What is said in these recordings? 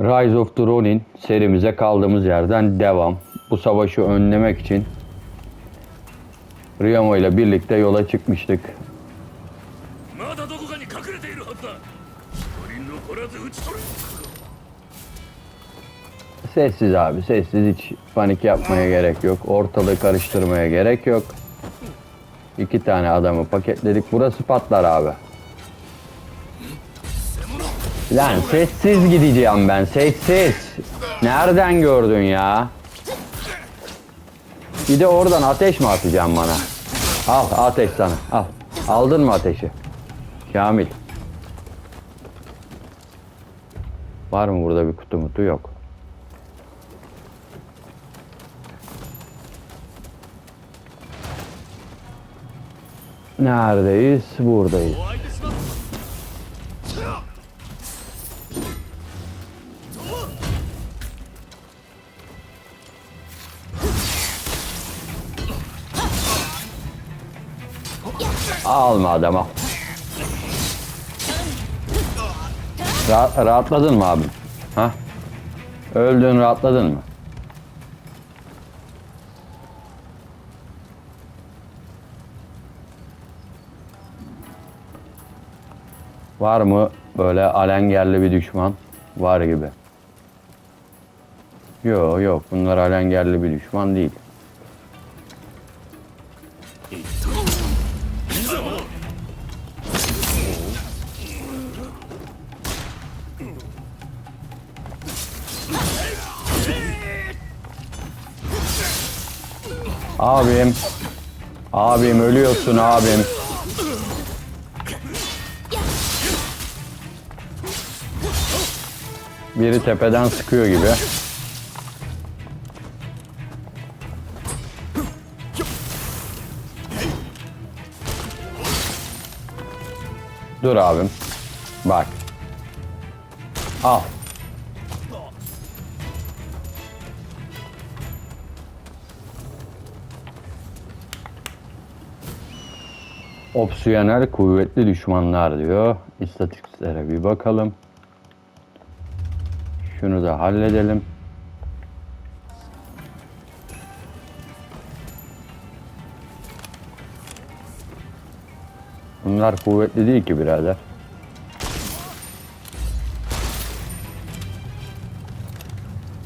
Rise of the Ronin serimize kaldığımız yerden devam. Bu savaşı önlemek için Ryamo ile birlikte yola çıkmıştık. Sessiz abi sessiz hiç panik yapmaya gerek yok. Ortalığı karıştırmaya gerek yok. İki tane adamı paketledik. Burası patlar abi. Lan sessiz gideceğim ben sessiz. Nereden gördün ya? Bir de oradan ateş mi atacağım bana? Al ateş sana al. Aldın mı ateşi? Kamil. Var mı burada bir kutu mutu? Yok. Neredeyiz? Buradayız. Alma adama. Ra- rahatladın mı abim? Ha? Öldün rahatladın mı? Var mı böyle alengerli bir düşman? Var gibi. Yok yok bunlar alengerli bir düşman değil. 'Abim, Abim ölüyorsun abim. Biri tepeden sıkıyor gibi. Dur abim. Bak. Al. Opsiyonel kuvvetli düşmanlar diyor. İstatistiklere bir bakalım. Şunu da halledelim. Bunlar kuvvetli değil ki birader.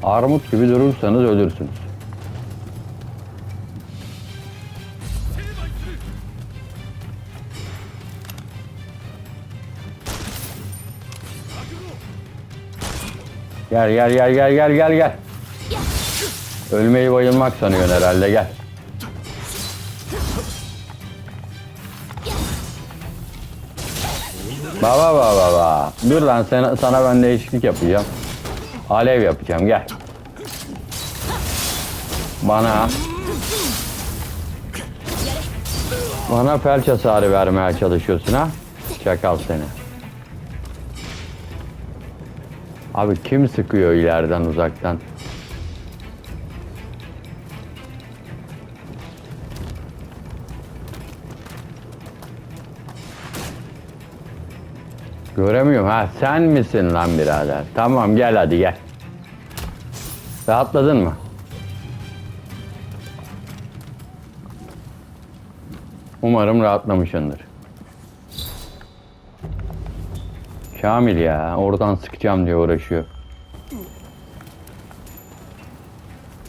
Armut gibi durursanız ölürsünüz. Gel gel gel gel gel gel gel. Ölmeyi bayılmak sanıyorsun herhalde gel. Baba baba baba. Dur lan sana, sana ben değişiklik yapacağım. Alev yapacağım gel. Bana bana felç hasarı vermeye çalışıyorsun ha? Çakal seni. Abi kim sıkıyor ileriden uzaktan? Göremiyorum. Ha sen misin lan birader? Tamam gel hadi gel. Rahatladın mı? Umarım rahatlamışsındır. Kamil ya oradan sıkacağım diye uğraşıyor.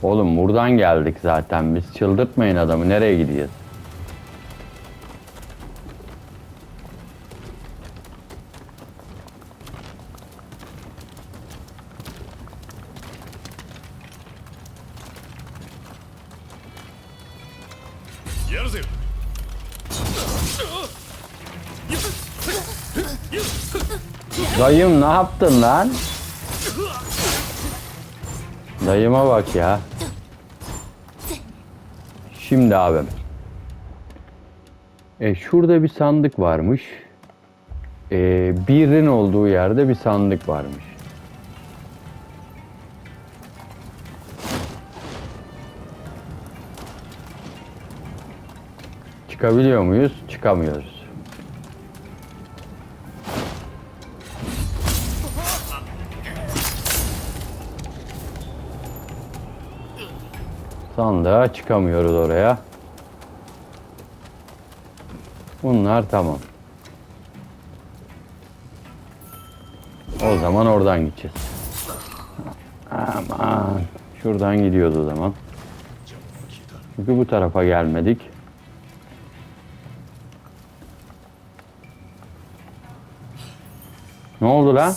Oğlum buradan geldik zaten biz çıldırtmayın adamı nereye gideceğiz? Dayım ne yaptın lan? Dayıma bak ya. Şimdi abim. E, şurada bir sandık varmış. E, birin olduğu yerde bir sandık varmış. Çıkabiliyor muyuz? Çıkamıyoruz. Sandığa çıkamıyoruz oraya. Bunlar tamam. O zaman oradan gideceğiz. Aman. Şuradan gidiyoruz o zaman. Çünkü bu tarafa gelmedik. Ne oldu lan?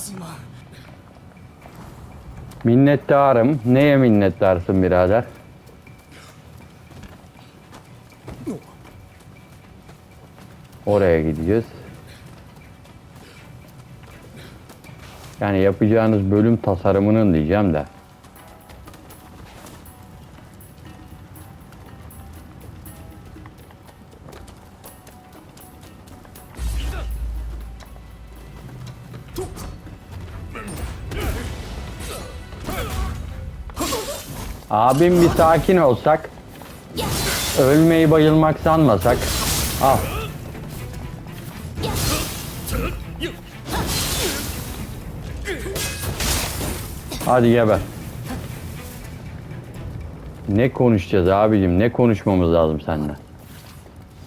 Minnettarım. Neye minnettarsın birader? Oraya gideceğiz. Yani yapacağınız bölüm tasarımının diyeceğim de. Abim bir sakin olsak. Ölmeyi bayılmak sanmasak. Al. Hadi geber. Ne konuşacağız abicim? Ne konuşmamız lazım seninle?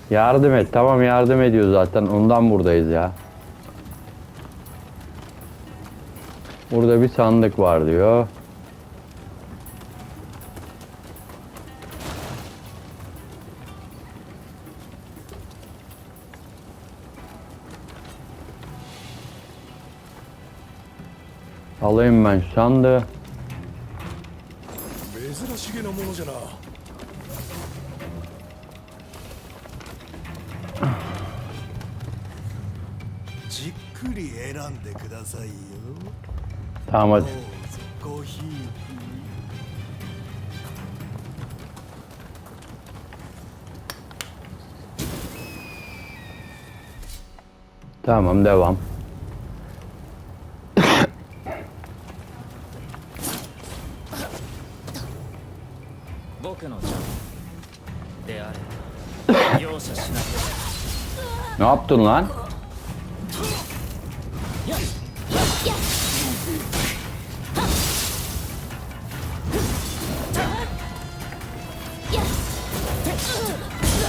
Yardım et. Tamam yardım ediyor zaten. Ondan buradayız ya. Burada bir sandık var diyor. Alayım ben sandı. Tamam hadi. Tamam devam. Ne yaptın lan?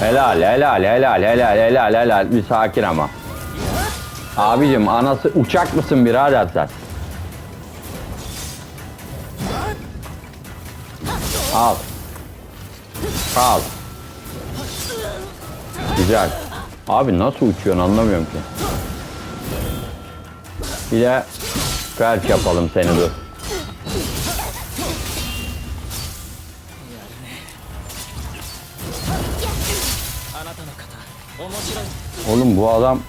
Helal helal helal helal helal helal bir sakin ama. Abicim anası uçak mısın birader sen? Al. Al. Güzel. Abi nasıl uçuyorsun anlamıyorum ki. Bir de felç yapalım seni dur. Oğlum bu adam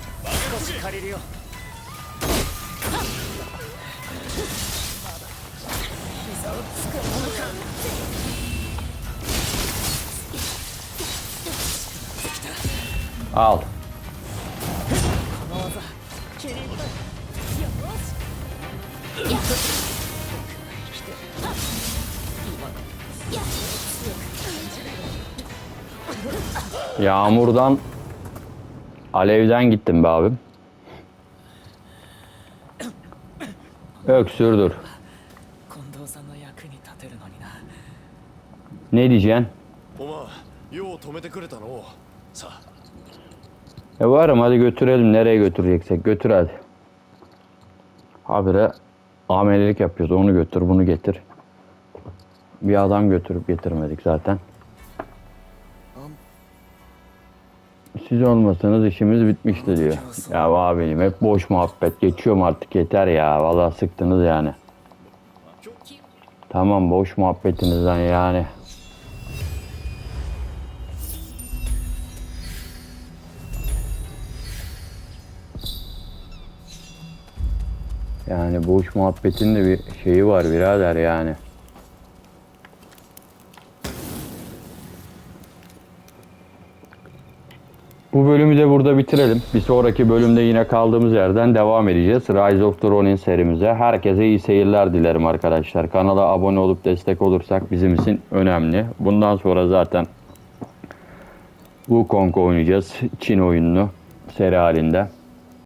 al. この技気に入ったよし Yağmurdan alevden gittim be abim. Öksürdür. 近藤さんの役に立てるのにな Ne diyeceksin? お前よう止めてくれたのさあ e varım hadi götürelim. Nereye götüreceksek götür hadi. Habire amelelik yapıyoruz. Onu götür bunu getir. Bir adam götürüp getirmedik zaten. Siz olmasanız işimiz bitmişti diyor. Ya abim hep boş muhabbet. Geçiyorum artık yeter ya. Vallahi sıktınız yani. Tamam boş muhabbetinizden yani. Yani boş muhabbetin de bir şeyi var birader yani. Bu bölümü de burada bitirelim. Bir sonraki bölümde yine kaldığımız yerden devam edeceğiz. Rise of the Ronin serimize. Herkese iyi seyirler dilerim arkadaşlar. Kanala abone olup destek olursak bizim için önemli. Bundan sonra zaten Wukong oynayacağız. Çin oyununu seri halinde.